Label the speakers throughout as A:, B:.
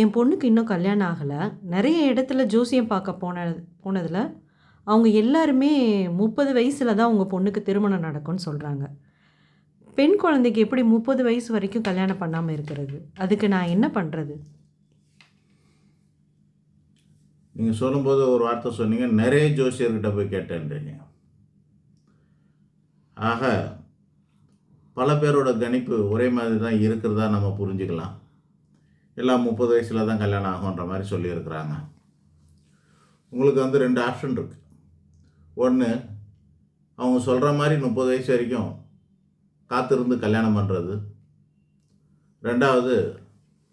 A: என் பொண்ணுக்கு இன்னும் கல்யாணம் ஆகலை. நிறைய இடத்துல ஜோசியம் பார்க்க போன போனதில் அவங்க எல்லாருமே முப்பது வயசில் தான் உங்கள் பொண்ணுக்கு திருமணம் நடக்கும்னு சொல்கிறாங்க பெண் குழந்தைக்கு எப்படி முப்பது வயசு வரைக்கும் கல்யாணம் பண்ணாமல் இருக்கிறது? அதுக்கு நான் என்ன பண்ணுறது
B: நீங்கள் சொல்லும்போது ஒரு வார்த்தை சொன்னீங்க. நிறைய ஜோசியர்கிட்ட போய் கேட்டேன்றீங்க. ஆக பல பேரோட கணிப்பு ஒரே மாதிரி தான் இருக்கிறதா நம்ம புரிஞ்சுக்கலாம். எல்லாம் முப்பது வயசில் தான் கல்யாணம் ஆகுன்ற மாதிரி சொல்லியிருக்கிறாங்க. உங்களுக்கு வந்து ரெண்டு ஆப்ஷன் இருக்குது ஒன்று அவங்க சொல்கிற மாதிரி முப்பது வயசு வரைக்கும் காத்திருந்து கல்யாணம் பண்ணுறது ரெண்டாவது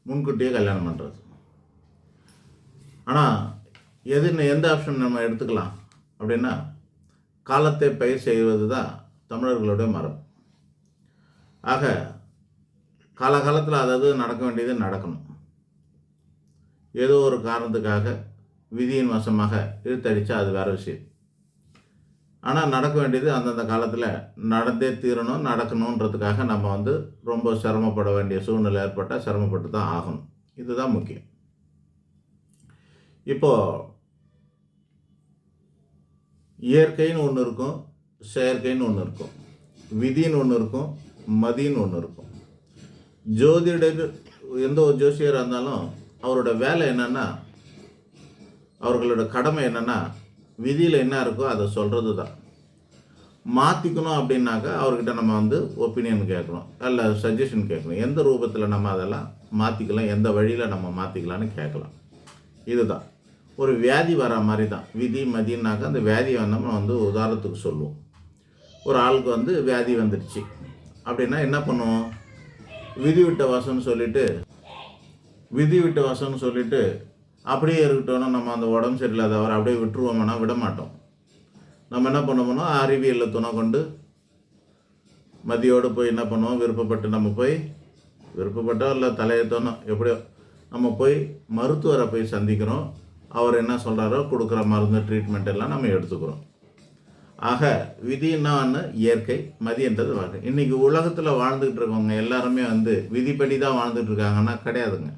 B: முன்கூட்டியே கல்யாணம் பண்ணுறது ஆனால் எது எந்த ஆப்ஷன் நம்ம எடுத்துக்கலாம் அப்படின்னா காலத்தை பயிர் செய்வது தான் தமிழர்களுடைய மரபு. ஆக காலகாலத்தில் அதாவது நடக்க வேண்டியது நடக்கணும். ஏதோ ஒரு காரணத்துக்காக விதியின் வசமாக இழுத்தடிச்சா அது வேற விஷயம். ஆனால் நடக்க வேண்டியது அந்தந்த காலத்தில் நடந்தே தீரணும் நடக்கணுன்றதுக்காக நம்ம வந்து ரொம்ப சிரமப்பட வேண்டிய சூழ்நிலை ஏற்பட்டால் சிரமப்பட்டு தான் ஆகணும். இதுதான் முக்கியம். இப்போது இயற்கைன்னு ஒன்று இருக்கும் செயற்கைன்னு ஒன்று இருக்கும் விதின்னு ஒன்று இருக்கும் மதின்னு ஒன்று இருக்கும். ஜோதிடர் எந்த ஒரு ஜோசியராக இருந்தாலும் அவரோட வேலை என்னென்னா அவர்களோட கடமை என்னென்னா விதியில் என்ன இருக்கோ அதை சொல்கிறது தான் மாற்றிக்கணும் அப்படின்னாக்கா அவர்கிட்ட நம்ம வந்து ஒப்பீனியன் கேட்கணும். அல்ல சஜஷன் கேட்கணும். எந்த ரூபத்தில் நம்ம அதெல்லாம் மாற்றிக்கலாம் எந்த வழியில் நம்ம மாற்றிக்கலான்னு கேட்கலாம். இதுதான். ஒரு வியாதி வர மாதிரி தான் விதி மதினாக்கா அந்த வியாதி வந்தோம்னா வந்து உதாரணத்துக்கு சொல்லுவோம். ஒரு ஆளுக்கு வந்து வியாதி வந்துடுச்சு அப்படின்னா என்ன பண்ணுவோம்? விதி விட்ட வாசம்னு சொல்லிட்டு விதி விட்ட வசம்னு சொல்லிட்டு அப்படியே இருக்கட்டோம்னா நம்ம அந்த உடம்பு சரியில்லாதவரை அப்படியே விட்டுருவோம்னா விட மாட்டோம். நம்ம என்ன பண்ணுவோம்னா அறிவியலில் துணை கொண்டு மதியோடு போய் என்ன பண்ணுவோம்? விருப்பப்பட்டு நம்ம போய் விருப்பப்பட்டோ இல்லை தலையத்தோனோ எப்படியோ நம்ம போய் மருத்துவரை போய் சந்திக்கிறோம். அவர் என்ன சொல்கிறாரோ கொடுக்குற மருந்து ட்ரீட்மெண்ட் எல்லாம் நம்ம எடுத்துக்கிறோம். ஆக விதின்னா ஒன்று இயற்கை மதின்றது வாழ்க்கை. இன்றைக்கி உலகத்தில் வாழ்ந்துக்கிட்டு இருக்கவங்க எல்லாருமே வந்து விதிப்படி தான் வாழ்ந்துட்டு இருக்காங்கன்னா கிடையாதுங்க.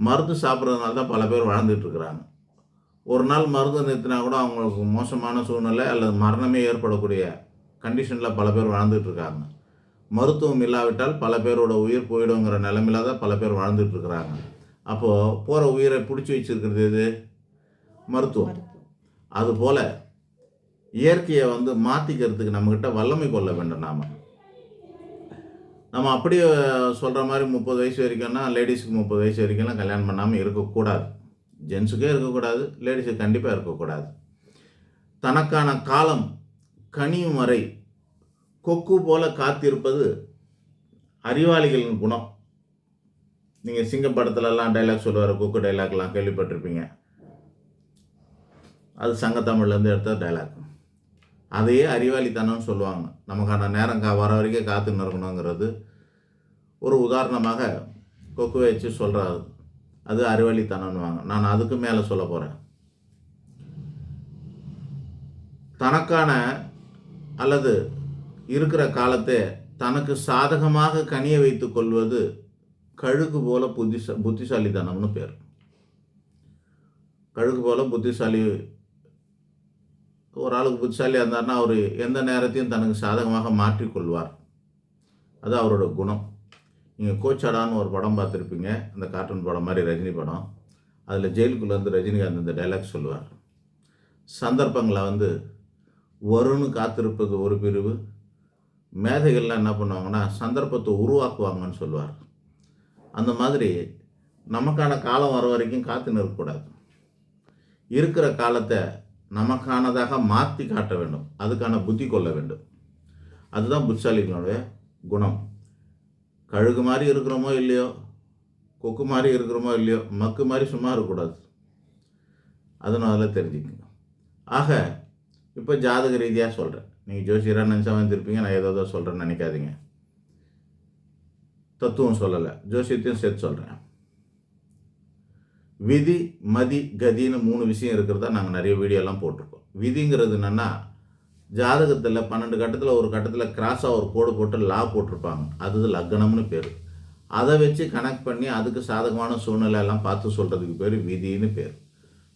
B: மருந்து சாப்பிட்றதுனால தான் பல பேர் வாழ்ந்துட்டு இருக்கிறாங்க ஒரு நாள் மருந்து நிறுத்தினா கூட அவங்களுக்கு மோசமான சூழ்நிலை அல்லது மரணமே ஏற்படக்கூடிய கண்டிஷனில் பல பேர் வாழ்ந்துட்டு இருக்காங்க மருத்துவம் இல்லாவிட்டால் பல பேரோட உயிர் போயிடுங்கிற நிலைமையில தான் பல பேர் வாழ்ந்துட்டு இருக்கிறாங்க அப்போது போகிற உயிரை பிடிச்சி வச்சிருக்கிறது எது? மருத்துவம். அதுபோல் இயற்கையை வந்து மாற்றிக்கிறதுக்கு நம்மக்கிட்ட வல்லமை கொள்ள வேண்டும் நாம். நம்ம அப்படியே சொல்கிற மாதிரி முப்பது வயசு வரைக்கும்னா லேடிஸுக்கு முப்பது வயசு வரைக்கும்லாம் கல்யாணம் பண்ணாமல் இருக்கக்கூடாது. ஜென்ஸுக்கே இருக்கக்கூடாது லேடிஸுக்கு கண்டிப்பாக இருக்கக்கூடாது. தனக்கான காலம் கனியும் வரை கொக்கு போல காத்திருப்பது அறிவாளிகளின் குணம். நீங்கள் சிங்க படத்துலலாம் டைலாக் சொல்லுவார் கொக்கு டைலாக்லாம் கேள்விப்பட்டிருப்பீங்க. அது சங்கத்தமிழ்லேருந்து எடுத்த டைலாக் அதையே அறிவாளித்தனம்னு சொல்லுவாங்க. நமக்கான நேரம் கா வர வரைக்கும் காத்து இருக்கணுங்கிறது ஒரு உதாரணமாக கொக்கு வச்சு சொல்கிறாரு அது அறிவாளித்தனம்னுவாங்க. நான் அதுக்கு மேலே சொல்ல போகிறேன் தனக்கான அல்லது இருக்கிற காலத்தை தனக்கு சாதகமாக கனிய வைத்து கொள்வது கழுகு போல புத்திச புத்திசாலித்தனம்னு பேர். கழுகு போல புத்திசாலி ஒரு ஆளுக்கு புத்திசாலியாக இருந்தார்னா அவர் எந்த நேரத்தையும் தனக்கு சாதகமாக மாற்றிக்கொள்வார். அது அவரோட குணம். நீங்கள் கோச்சாடான்னு ஒரு படம் பார்த்துருப்பீங்க. அந்த கார்ட்டூன் படம் மாதிரி ரஜினி படம். அதில் ஜெயிலுக்குள்ளே வந்து ரஜினிகாந்த் இந்த டைலாக் சொல்லுவார். சந்தர்ப்பங்களை வந்து வரும்னு காத்திருப்பது ஒரு பிரிவு. மேதைகள்லாம் என்ன பண்ணுவாங்கன்னா சந்தர்ப்பத்தை உருவாக்குவாங்கன்னு சொல்லுவார். அந்த மாதிரி நமக்கான காலம் வர வரைக்கும் காத்து நிற்கக்கூடாது. இருக்கிற காலத்தை நமக்கானதாக மாற்றி காட்ட வேண்டும். அதுக்கான புத்தி கொள்ள வேண்டும். அதுதான் புத்திசாலிகளுடைய குணம். கழுகு மாதிரி இருக்கிறோமோ இல்லையோ கொக்கு மாதிரி இருக்கிறோமோ இல்லையோ மக்கு மாதிரி சும்மா இருக்கக்கூடாது. அதை நான் அதில் தெரிஞ்சுக்கங்க ஆக இப்போ ஜாதக ரீதியாக சொல்கிறேன் நீங்கள் ஜோசியராக நினச்சா வந்துருப்பீங்க நான் ஏதோ சொல்கிறேன்னு நினைக்காதீங்க. தத்துவம் சொல்லலை. ஜோசியத்தையும் சேர்த்து சொல்கிறேன் விதி மதி கதின்னு மூணு விஷயம் இருக்கிறதா நாங்கள் நிறைய வீடியோலாம் போட்டிருக்கோம். விதிங்கிறது என்னென்னா ஜாதகத்தில் பன்னெண்டு கட்டத்தில் ஒரு கட்டத்தில் கிராஸாக ஒரு கோடு போட்டு லா போட்டிருப்பாங்க. அது லக்னம்னு பேர். அதை வச்சு கனெக்ட் பண்ணி அதுக்கு சாதகமான சூழ்நிலை எல்லாம் பார்த்து சொல்கிறதுக்கு பேர் விதின்னு பேர்.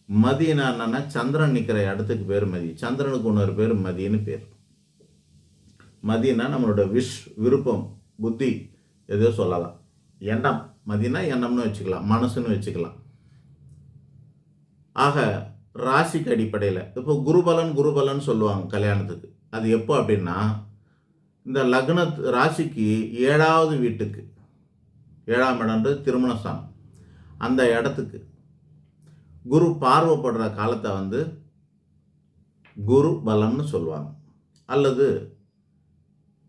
B: மதினா என்னன்னா சந்திரன் நிற்கிற இடத்துக்கு பேர் மதி. சந்திரனுக்கு இன்னொரு பேர் மதின்னு பேர். மதினா நம்மளோட விஷ் விருப்பம் புத்தி எதோ சொல்லலாம். எண்ணம். மதினா எண்ணம்னு வச்சுக்கலாம். மனசுன்னு வச்சுக்கலாம். ஆக ராசிக்கு அடிப்படையில் இப்போ குருபலன் குருபலன் சொல்லுவாங்க கல்யாணத்துக்கு. அது எப்போ அப்படின்னா இந்த லக்ன ராசிக்கு ஏழாவது வீட்டுக்கு. ஏழாம் இடம்ன்றது திருமணஸ்தானம். அந்த இடத்துக்கு. குரு பார்வைப்படுற காலத்தை வந்து குரு பலம்னு சொல்லுவாங்க. அல்லது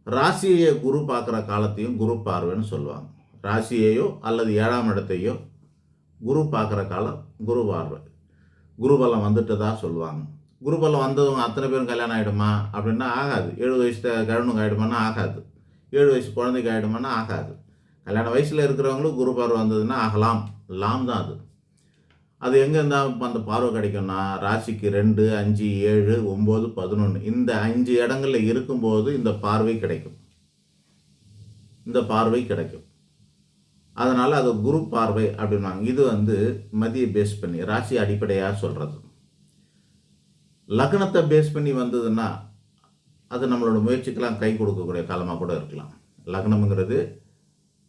B: ராசியை குரு பார்க்குற காலத்தையும் குரு பார்வைன்னு சொல்லுவாங்க. ராசியையோ அல்லது ஏழாம் இடத்தையோ குரு பார்க்குற காலம் குரு பார்வை. குருபலம் வந்துட்டு தான் சொல்லுவாங்க. குருபலம் வந்தவங்க அத்தனை பேரும் கல்யாணம் ஆகிடுமா அப்படின்னா ஆகாது. ஏழு வயசு கிழனுக்கு ஆகிடுமானா ஆகாது. ஏழு வயசு குழந்தைக்கு ஆகிடுமானா ஆகாது. கல்யாண வயசில் இருக்கிறவங்களும் குரு பார்வை வந்ததுன்னா ஆகலாம். லாம் தான் அது. அது எங்கே இருந்தால் அந்த பார்வை கிடைக்கும்னா ராசிக்கு ரெண்டு அஞ்சு ஏழு ஒம்பது பதினொன்று இந்த அஞ்சு இடங்களில் இருக்கும்போது இந்த பார்வை கிடைக்கும். இந்த பார்வை கிடைக்கும். அதனால் அது குரு பார்வை அப்படின்வாங்க இது வந்து மதிய பேஸ் பண்ணி ராசி அடிப்படையாக சொல்கிறது லக்னத்தை பேஸ் பண்ணி வந்ததுன்னா அது நம்மளோட முயற்சிக்கெல்லாம் கை கொடுக்கக்கூடிய காலமாக கூட இருக்கலாம். லக்னம்ங்கிறது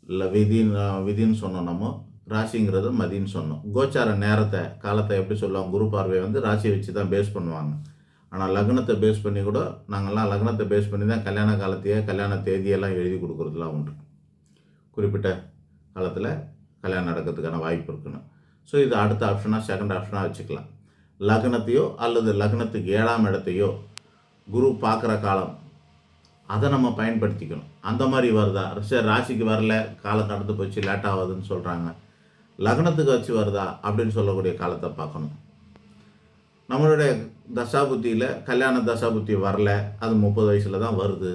B: இல்லை விதின்னு விதின்னு சொன்னோம் நம்ம. ராசிங்கிறது மதின்னு சொன்னோம். கோச்சார நேரத்தை காலத்தை எப்படி சொல்லுவாங்க குரு பார்வை வந்து ராசியை வச்சு தான் பேஸ் பண்ணுவாங்க. ஆனால் லக்னத்தை பேஸ் பண்ணி கூட நாங்கள்லாம் லக்னத்தை பேஸ் பண்ணி தான் கல்யாண காலத்தையே கல்யாண தேதியெல்லாம் எழுதி கொடுக்குறதுலாம் உண்டு. குறிப்பிட்ட காலத்தில் கல்யாணம் நடக்கிறதுக்கான வாய்ப்பு இருக்குன்னு. ஸோ இது அடுத்த ஆப்ஷனாக செகண்ட் ஆப்ஷனாக வச்சுக்கலாம். லக்னத்தையோ அல்லது லக்னத்துக்கு ஏழாம் இடத்தையோ குரு பார்க்குற காலம் அதை நம்ம பயன்படுத்திக்கணும். அந்த மாதிரி வருதா? சரி ராசிக்கு வரல காலம் கடந்து போச்சு லேட் ஆகுதுன்னு சொல்கிறாங்க லக்னத்துக்கு வச்சு வருதா? அப்படின்னு சொல்லக்கூடிய காலத்தை பார்க்கணும். நம்மளுடைய தசாபுத்தியில் கல்யாண தசாபுத்தி வரல அது முப்பது வயசில் தான் வருது.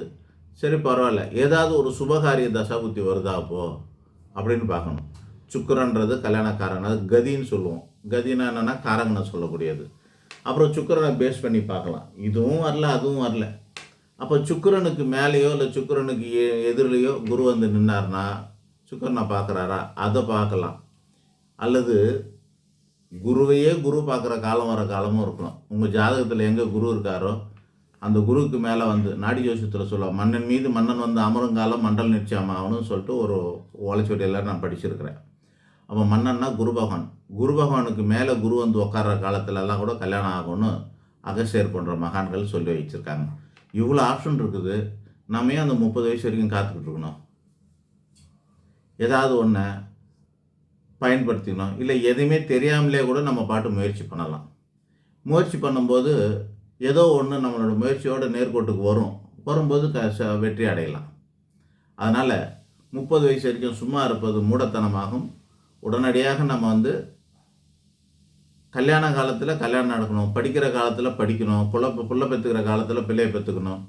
B: சரி பரவாயில்ல. ஏதாவது ஒரு சுபகாரிய தசாபுத்தி வருதா அப்போது அப்படின்னு பார்க்கணும். சுக்கரன்றது கல்யாணக்காரன் அது கதின்னு சொல்லுவோம். கதினா என்னென்னா காரங்கனை சொல்லக்கூடியது. அப்புறம் சுக்கரனை பேஸ் பண்ணி பார்க்கலாம். இதுவும் வரல அதுவும் வரல. அப்போ சுக்கரனுக்கு மேலேயோ இல்லை சுக்கரனுக்கு எ எதிரிலையோ குரு வந்து நின்னார்னா சுக்கரனை பார்க்குறாரா? அதை பார்க்கலாம். அல்லது குருவையே குரு பார்க்குற காலம் வர காலமும் இருக்கலாம். உங்கள் ஜாதகத்தில் எங்கே குரு இருக்காரோ அந்த குருவுக்கு மேலே வந்து நாடி ஜோசியத்தில் சொல்லுவாள் மன்னன் மீது மன்னன் வந்து அமருங்காலம் மண்டல் நிச்சயமாகணும்னு சொல்லிட்டு ஒரு ஓலைச்சுவடியில் நான் படிச்சிருக்கிறேன். அப்போ மன்னன்னா குரு பகவான். குரு பகவானுக்கு மேலே குரு வந்து உட்கார்ற காலத்துலலாம் கூட கல்யாணம் ஆகும்னு அகசியர் போன்ற மகான்கள் சொல்லி வச்சுருக்காங்க. இவ்வளோ ஆப்ஷன் இருக்குது. நம்ம ஏன் அந்த முப்பது வயசு வரைக்கும் காத்துக்கிட்டு இருக்கணும். ஏதாவது ஒன்று பயன்படுத்திக்கணும். இல்லை எதுவுமே தெரியாமலே கூட நம்ம பாட்டு முயற்சி பண்ணலாம். முயற்சி பண்ணும்போது ஏதோ ஒன்று நம்மளோட முயற்சியோட நேர்கோட்டுக்கு வரும். வரும்போது க ச- வெற்றி அடையலாம். அதனால் முப்பது வயசு வரைக்கும் சும்மா இருப்பது மூடத்தனமாகும். உடனடியாக நம்ம வந்து கல்யாண காலத்தில் கல்யாணம் நடக்கணும். படிக்கிற காலத்தில் படிக்கணும். புள்ள புள்ள பெற்றுக்கிற காலத்தில் பிள்ளையை பெற்றுக்கணும்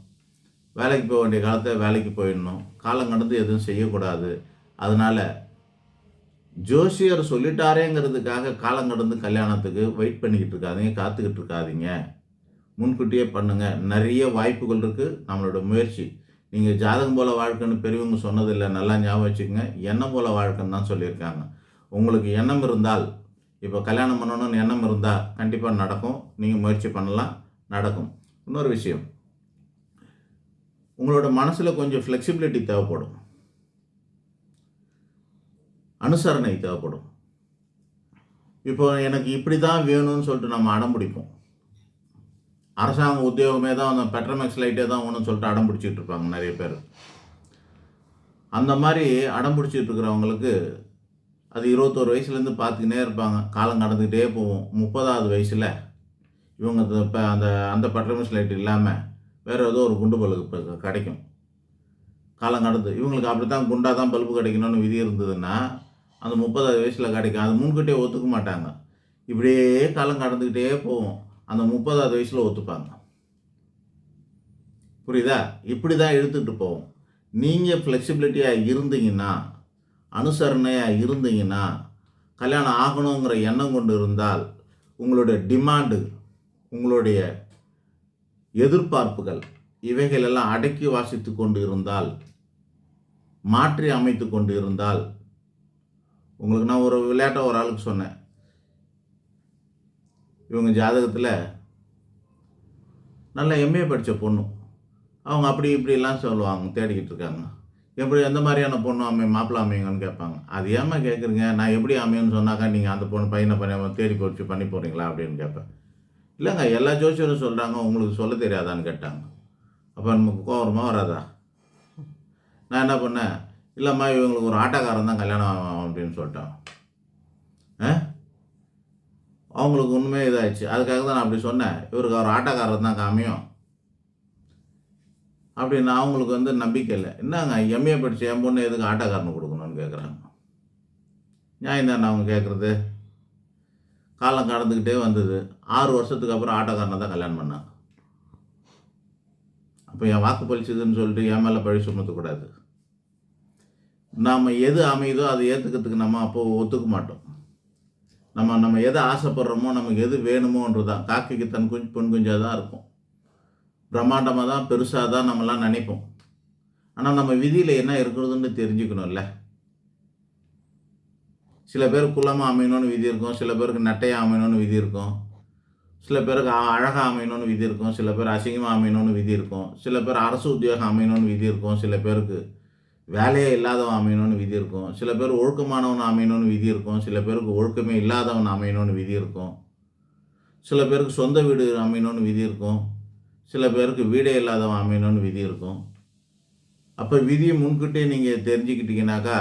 B: வேலைக்கு போக வேண்டிய காலத்தில் வேலைக்கு போயிடணும். காலம் கடந்து எதுவும் செய்யக்கூடாது. அதனால் ஜோசியர் சொல்லிட்டாரேங்கிறதுக்காக காலம் கடந்து கல்யாணத்துக்கு வெயிட் பண்ணிக்கிட்டு இருக்காதீங்க காத்துக்கிட்டு இருக்காதீங்க. முன்கூட்டியே பண்ணுங்க. நிறைய வாய்ப்புகள் இருக்குது நம்மளோட முயற்சி. நீங்கள் ஜாதகம் போல வாழ்க்கைன்னு பெரியவங்க சொன்னதில்லை. நல்லா ஞாபகம் வச்சுக்கோங்க. எண்ணம் போல வாழ்க்கைன்னு தான் சொல்லியிருக்காங்க. உங்களுக்கு எண்ணம் இருந்தால் இப்போ கல்யாணம் பண்ணணும்னு எண்ணம் இருந்தால் கண்டிப்பாக நடக்கும். நீங்கள் முயற்சி பண்ணலாம். நடக்கும். இன்னொரு விஷயம். உங்களோட மனசில் கொஞ்சம் ஃப்ளெக்சிபிலிட்டி தேவைப்படும். அனுசரணை தேவைப்படும். இப்போ எனக்கு இப்படி தான் வேணும்னு சொல்லிட்டு நம்ம அடம் பிடிப்போம். அரசாங்க உத்தியோகமே தான் அந்த பெட்ரமேக்ஸ் லைட்டே தான் ஒன்றுன்னு சொல்லிட்டு அடம் பிடிச்சிட்டு இருப்பாங்க நிறைய பேர். அந்த மாதிரி அடம் பிடிச்சிட்டு இருக்கிறவங்களுக்கு அது இருபத்தோரு வயசுலேருந்து பார்த்துக்கினே இருப்பாங்க. காலம் கடந்துக்கிட்டே போகும். முப்பதாவது வயசில் இவங்க இப்போ அந்த அந்த பெட்ரமேக்ஸ் லைட் இல்லாமல் வேறு ஏதோ ஒரு குண்டு பல்பு இப்போ கிடைக்கும். காலம் கடந்து இவங்களுக்கு அப்படி தான் குண்டாக தான் பல்பு கிடைக்கணும்னு விதி இருந்ததுன்னா அந்த முப்பதாவது வயசில் கிடைக்கும். அது முன்கிட்டே ஒத்துக்க மாட்டாங்க. இப்படியே காலம் கடந்துக்கிட்டே போகும். அந்த முப்பதாவது வயசில் ஒத்துப்பாங்க. புரியுதா? இப்படி தான் இழுத்துட்டு போவோம். நீங்கள் ஃப்ளெக்சிபிலிட்டியாக இருந்தீங்கன்னா அனுசரணையாக இருந்தீங்கன்னா கல்யாணம் ஆகணுங்கிற எண்ணம் கொண்டு இருந்தால் உங்களுடைய டிமாண்டு உங்களுடைய எதிர்பார்ப்புகள் இவைகளெல்லாம் அடக்கி வாசித்து கொண்டு இருந்தால் மாற்றி அமைத்து கொண்டு இருந்தால் உங்களுக்கு நான் ஒரு விளையாட்டாக ஒரு ஆளுக்கு சொன்னேன். இவங்க ஜாதகத்தில் நல்ல எம்ஏ படித்த பொண்ணு. அவங்க அப்படி இப்படிலாம் சொல்லுவாங்க தேடிக்கிட்டு இருக்காங்க. எப்படி எந்த மாதிரியான பொண்ணு அமை மாப்பிள்ளை அமையுங்கன்னு கேட்பாங்க. அது ஏம்மா கேட்குறீங்க? நான் எப்படி அமையன்னு சொன்னாக்கா நீங்கள் அந்த பொண்ணு பையனை பண்ணி தேடி பிடிச்சி பண்ணி போகிறீங்களா அப்படின்னு கேட்பேன். இல்லைங்க எல்லா ஜோசியரும் சொல்கிறாங்க உங்களுக்கு சொல்ல தெரியாதான்னு கேட்டாங்க. அப்போ நமக்கு கோவரமாக வராதா? நான் என்ன பண்ணேன்? இல்லைம்மா இவங்களுக்கு ஒரு ஆட்டோக்காரன் தான் கல்யாணம் ஆகும் அப்படின்னு சொல்லிட்டான். ஆ? அவங்களுக்கு ஒன்றுமே இதாகிடுச்சு அதுக்காக தான் நான் அப்படி சொன்னேன். இவருக்கு அவர் ஆட்டோக்காரர் தான் காமியும். அப்படின்னு அவங்களுக்கு வந்து நம்பிக்கை இல்லை. என்னங்க எம்ஏ படித்து என் பொண்ணு எதுக்கு ஆட்டோக்காரனு கொடுக்கணும்னு கேட்குறாங்க நியாயம் தானே அவங்க கேட்குறது காலம் கடந்துக்கிட்டே வந்தது. ஆறு வருஷத்துக்கு அப்புறம் ஆட்டோக்காரனை தான் கல்யாணம் பண்ணான் அப்போ என் வாக்கு பழிச்சதுன்னு சொல்லிட்டு என் மேலே பழி சுமத்தக்கூடாது நாம் எது அமையுதோ அதை ஏற்றுக்கிறதுக்கு நம்ம அப்போ ஒத்துக்க மாட்டோம். நம்ம நம்ம எதை ஆசைப்படுறோமோ நமக்கு எது வேணுமோன்றது தான் காக்கைக்கு தன் குஞ்சு பொன் குஞ்சாக தான் இருக்கும். பிரம்மாண்டமாக தான் பெருசாக தான் நம்மலாம் நினைப்போம். ஆனால் நம்ம விதியில் என்ன இருக்கிறதுன்னு தெரிஞ்சுக்கணும்ல. சில பேர் குளமாக அமையணும்னு விதி இருக்கும் சில பேருக்கு நட்டையாக அமையணும்னு விதி இருக்கும். சில பேருக்கு அழகாக அமையணும்னு விதி இருக்கும் சில பேர் அசிங்கமாக அமையணும்னு விதி இருக்கும். சில பேர் அரசு உத்தியோகம் அமையணும்னு விதி இருக்கும் சில பேருக்கு. வேலையே இல்லாதவன் அமையணும்னு விதி இருக்கும். சில பேர் ஒழுக்கமானவன் அமையணும்னு விதி இருக்கும். சில பேருக்கு ஒழுக்கமே இல்லாதவன் அமையணும்னு விதி இருக்கும். சில பேருக்கு சொந்த வீடு அமையணும்னு விதி இருக்கும். சில பேருக்கு வீடே இல்லாதவன் அமையணும்னு விதி இருக்கும். அப்போ விதியை முன்கிட்டே நீங்கள் தெரிஞ்சுக்கிட்டீங்கனாக்கா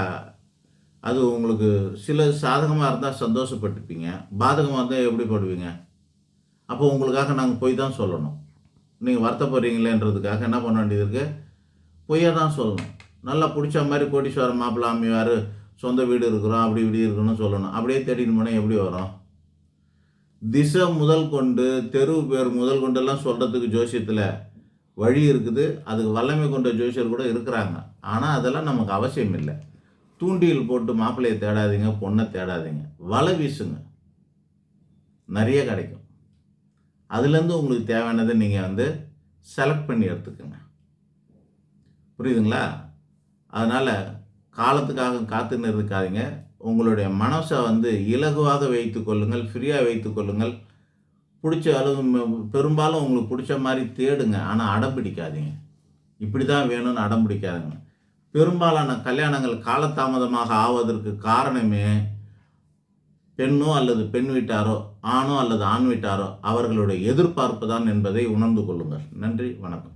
B: அது உங்களுக்கு சில சாதகமாக இருந்தால் சந்தோஷப்பட்டுப்பீங்க. பாதகமாக இருந்தால் எப்படி படுவீங்க? அப்போ உங்களுக்காக நாங்கள் போய் தான் சொல்லணும். நீங்கள் வருத்தப்படுறீங்களேன்றதுக்காக என்ன பண்ண வேண்டியது இருக்குது பொய்யாக தான் சொல்லணும். நல்லா பிடிச்ச மாதிரி கோடீஸ்வரர் மாப்பிள்ளை அம்மையார் சொந்த வீடு இருக்கிறோம் அப்படி இப்படி இருக்கணும்னு சொல்லணும். அப்படியே தேடிட்டு போனால் எப்படி வரும்? திசை முதல் கொண்டு தெரு பேர் முதல் கொண்டெல்லாம் சொல்கிறதுக்கு ஜோசியத்தில் வழி இருக்குது. அதுக்கு வல்லமை கொண்ட ஜோசியர் கூட இருக்கிறாங்க. ஆனால் அதெல்லாம் நமக்கு அவசியம் இல்லை. தூண்டியில் போட்டு மாப்பிள்ளையை தேடாதீங்க பொண்ணை தேடாதீங்க. வலை வீசுங்க. நிறைய கிடைக்கும். அதுலேருந்து உங்களுக்கு தேவையானதை நீங்கள் வந்து செலக்ட் பண்ணி எடுத்துக்கோங்க. புரியுதுங்களா? அதனால் காலத்துக்காக காத்துன்னு இருக்காதிங்க உங்களுடைய மனசை வந்து இலகுவாக வைத்து கொள்ளுங்கள் ஃப்ரீயாக வைத்து கொள்ளுங்கள். பிடிச்ச அளவு பெரும்பாலும் உங்களுக்கு பிடிச்ச மாதிரி தேடுங்க. ஆனால் அடம் பிடிக்காதீங்க. இப்படி தான் வேணும்னு அடம் பிடிக்காதுங்க. பெரும்பாலான கல்யாணங்கள் காலதாமதமாக ஆவதற்கு காரணமே பெண்ணோ அல்லது பெண் வீட்டாரோ ஆணோ அல்லது ஆண் வீட்டாரோ அவர்களுடைய எதிர்பார்ப்பு தான் என்பதை உணர்ந்து கொள்ளுங்கள். நன்றி வணக்கம்.